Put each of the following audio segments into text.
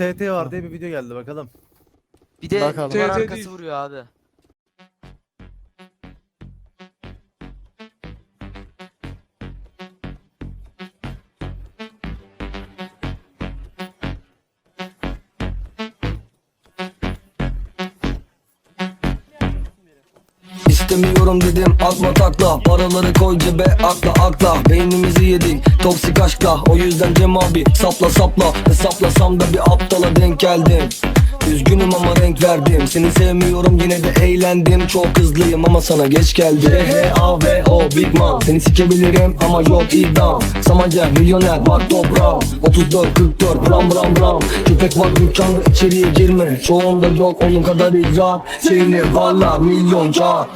TT var diye bir video geldi bakalım. Bir de Bakalım. duvar TT arkası değil. vuruyor abi. İstemiyorum dedim atma takla. Paraları koy cebe akla akla. Beynimizi yedik toksik aşkla. O yüzden Cem abi sapla sapla. Hesaplasam da bir aptala denk geldim. Üzgünüm ama renk verdim. Seni sevmiyorum yine de eğlendim. Çok hızlıyım ama sana geç geldi. R-H-A-V-O Big Man. Seni sikebilirim ama yok idam Samanca milyoner bak toprağı 34 44 bram bram bram Köpek var dükkanda içeriye girme. Çoğunda yok onun kadar icra Seni valla milyonca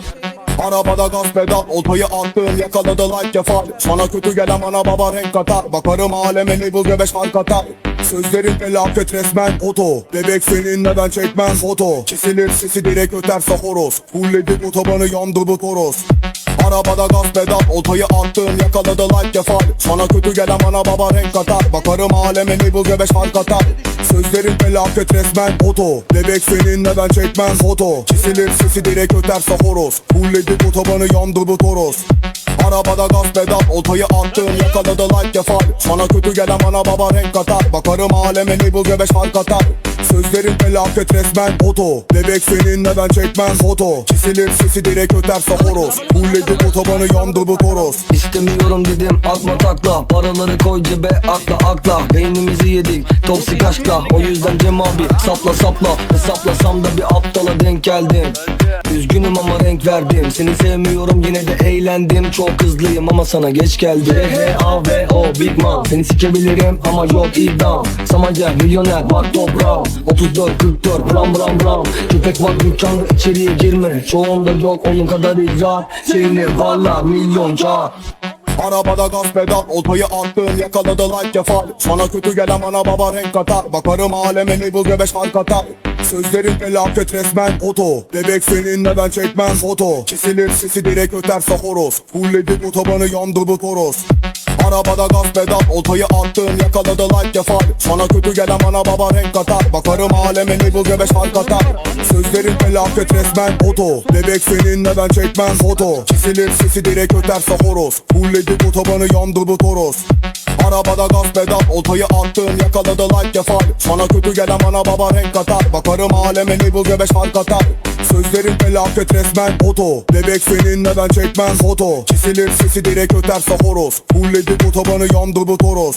Arabada gaz pedal Oltayı attığım yakaladı like kefal Sana kötü gelen ana baba renk katar. Bakarım aleme label göbeş fark atar. Sözlerin felaket resmen. Oto Bebek senin neden çekmez foto Kesilir sesi direkt öterse horoz. Fulledik otobanı yandı bu toros. Arabada gaz pedal Oltayı attığım yakaladı like kefal Sana kötü gelen ana baba renk katar. Bakarım aleme label göbeş fark atar Sözlerin felaket resmen oto. Bebek senin neden çekmez foto? Kesilir sesi direkt öterse horoz. Fulledik otobanı yandı bu toros. Arabada gaz pedal Oltayı attığım yakaladı like kefal Sana kötü gelen ana baba renk katar. Bakarım aleme label göbeş fark atar Sözlerin felaket resmen oto. Bebek senin neden çekmez foto? Kesilir sesi direkt öterse horoz. Fulledik otobanı yandı bu toros. İstemiyorum dedim atma takla. Paraları koy cebe akla akla. Beynimizi yedik toksik aşkla. O yüzden Cem abi sapla sapla. Hesaplasam da bir aptala denk geldim. Üzgünüm ama renk verdim. Seni sevmiyorum yine de eğlendim. Çok hızlıyım ama sana geç geldi. R-H-A-V-O Big Man. Seni sikebilirim ama yok idam Samanca milyoner bak toprağı 34 44 bram bram bram. Köpek var dükkanda içeriye girme. Çoğunda yok onun kadar icra Seni valla milyonca Arabada gaz pedal Oltayı attığım yakaladı like kefal Sana kötü gelen ana baba renk katar. Bakarım aleme label göbeş fark atar. Sözlerin felaket resmen oto. Bebek senin neden çekmez foto Kesilir sesi direkt öterse horoz. Fulledik otobanı yandı bu toros Arabada gaz pedal Oltayı attığım yakaladı like kefal Sana kötü gelen ana baba renk katar Bakarım aleme label göbeş fark atar. Sözlerin felaket resmen. Oto Bebek senin neden çekmez foto Kesilir sesi direkt öterse horoz. Fulledik otobanı yandı bu toros Arabada gaz pedal Oltayı attığım yakaladı like kefal Sana kötü gelen ana baba renk katar Bakarım aleme label göbeş fark atar. Sözlerin felaket resmen. Oto Bebek senin neden çekmez foto Kesilir sesi direkt öterse horoz. Fulledik otobanı yandı bu toros